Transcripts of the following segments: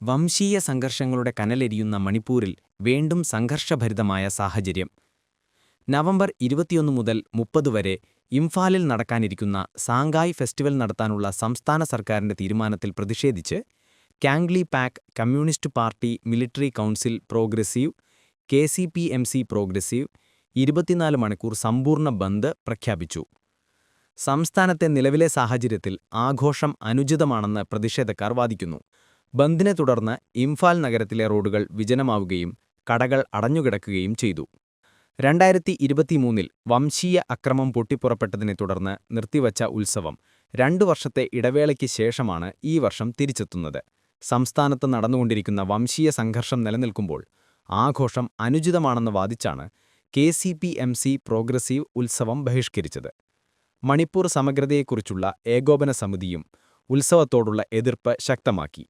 വംശീയ സംഘർഷങ്ങളുടെ കനലെരിയുന്ന മണിപ്പൂരിൽ വീണ്ടും സംഘർഷഭരിതമായ സാഹചര്യം. നവംബർ ഇരുപത്തിയൊന്ന് മുതൽ മുപ്പത് വരെ ഇംഫാലിൽ നടക്കാനിരിക്കുന്ന സാങ്കായ് ഫെസ്റ്റിവൽ നടത്താനുള്ള സംസ്ഥാന സർക്കാരിന്റെ തീരുമാനത്തിൽ പ്രതിഷേധിച്ച് Kangleipak communist party military council progressive K C P M C progressive ഇരുപത്തിനാല് മണിക്കൂർ സമ്പൂർണ ബന്ദ് പ്രഖ്യാപിച്ചു. സംസ്ഥാനത്തെ നിലവിലെ സാഹചര്യത്തിൽ ആഘോഷം അനുചിതമാണെന്ന് പ്രതിഷേധക്കാർ വാദിക്കുന്നു. ബന്ദിനെ തുടർന്ന് ഇംഫാൽ നഗരത്തിലെ റോഡുകൾ വിജനമാവുകയും കടകൾ അടഞ്ഞുകിടക്കുകയും ചെയ്തു. രണ്ടായിരത്തി ഇരുപത്തിമൂന്നിൽ വംശീയ അക്രമം പൊട്ടിപ്പുറപ്പെട്ടതിനെ തുടർന്ന് നിർത്തിവച്ച ഉത്സവം രണ്ടു വർഷത്തെ ഇടവേളയ്ക്ക് ശേഷമാണ് ഈ വർഷം തിരിച്ചെത്തുന്നത്. സംസ്ഥാനത്ത് നടന്നുകൊണ്ടിരിക്കുന്ന വംശീയ സംഘർഷം നിലനിൽക്കുമ്പോൾ ആഘോഷം അനുചിതമാണെന്ന് വാദിച്ചാണ് K C P M C progressive ഉത്സവം ബഹിഷ്കരിച്ചത്. മണിപ്പൂർ സമഗ്രതയെക്കുറിച്ചുള്ള ഏകോപന സമിതിയും ഉത്സവത്തോടുള്ള എതിർപ്പ് ശക്തമാക്കി.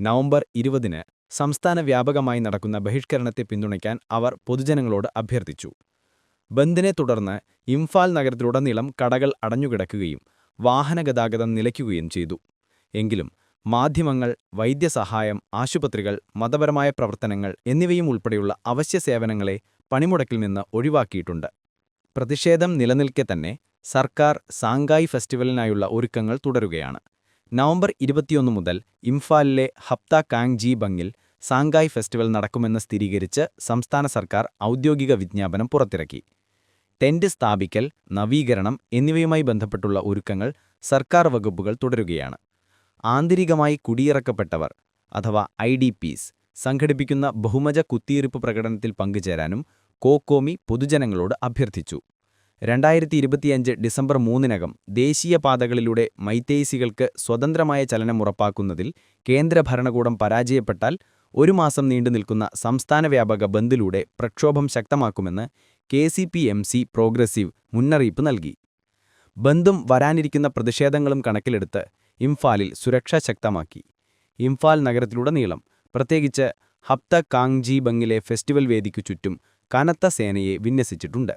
നവംബർ ഇരുപതിന് സംസ്ഥാന വ്യാപകമായി നടക്കുന്ന ബഹിഷ്കരണത്തെ പിന്തുണയ്ക്കാൻ അവർ പൊതുജനങ്ങളോട് അഭ്യർത്ഥിച്ചു. ബന്ദിനെ തുടർന്ന് ഇംഫാൽ നഗരത്തിലുടനീളം കടകൾ അടഞ്ഞുകിടക്കുകയും വാഹനഗതാഗതം നിലയ്ക്കുകയും ചെയ്തു. എങ്കിലും മാധ്യമങ്ങൾ വൈദ്യസഹായം ആശുപത്രികൾ മതപരമായ പ്രവർത്തനങ്ങൾ എന്നിവയും ഉൾപ്പെടെയുള്ള അവശ്യ സേവനങ്ങളെ പണിമുടക്കിൽ നിന്ന് ഒഴിവാക്കിയിട്ടുണ്ട്. പ്രതിഷേധം നിലനിൽക്കെ തന്നെ സർക്കാർ സാങ്കായ് ഫെസ്റ്റിവലിനായുള്ള ഒരുക്കങ്ങൾ തുടരുകയാണ്. നവംബർ ഇരുപത്തിയൊന്ന് മുതൽ ഇംഫാലിലെ ഹപ്ത കാങ് ജി ബങ്ങിൽ സാങ്കായ് ഫെസ്റ്റിവൽ നടക്കുമെന്ന് സ്ഥിരീകരിച്ച് സംസ്ഥാന സർക്കാർ ഔദ്യോഗിക വിജ്ഞാപനം പുറത്തിറക്കി. ടെന്റ് സ്ഥാപിക്കൽ നവീകരണം എന്നിവയുമായി ബന്ധപ്പെട്ടുള്ള ഒരുക്കങ്ങൾ സർക്കാർ വകുപ്പുകൾ തുടരുകയാണ്. ആന്തരികമായി കുടിയിറക്കപ്പെട്ടവർ അഥവാ ഐ ഡി പിസ് സംഘടിപ്പിക്കുന്ന ബഹുമജ കുത്തിയിരിപ്പ് പ്രകടനത്തിൽ പങ്കുചേരാനും കോക്കോമി പൊതുജനങ്ങളോട് അഭ്യർത്ഥിച്ചു. രണ്ടായിരത്തി ഇരുപത്തിയഞ്ച് ഡിസംബർ മൂന്നിനകം ദേശീയപാതകളിലൂടെ മൈത്തേസികൾക്ക് സ്വതന്ത്രമായ ചലനം ഉറപ്പാക്കുന്നതിൽ കേന്ദ്ര ഭരണകൂടം പരാജയപ്പെട്ടാൽ ഒരു മാസം നീണ്ടുനിൽക്കുന്ന സംസ്ഥാനവ്യാപക ബന്ദിലൂടെ പ്രക്ഷോഭം ശക്തമാക്കുമെന്ന് K C P M C progressive മുന്നറിയിപ്പ് നൽകി. ബന്ദും വരാനിരിക്കുന്ന പ്രതിഷേധങ്ങളും കണക്കിലെടുത്ത് ഇംഫാലിൽ സുരക്ഷ ശക്തമാക്കി. ഇംഫാൽ നഗരത്തിലുടനീളം പ്രത്യേകിച്ച് ഹപ്ത കാങ്ജി ബംഗിലെ ഫെസ്റ്റിവൽ വേദിക്കു ചുറ്റും കനത്ത സേനയെ വിന്യസിച്ചിട്ടുണ്ട്.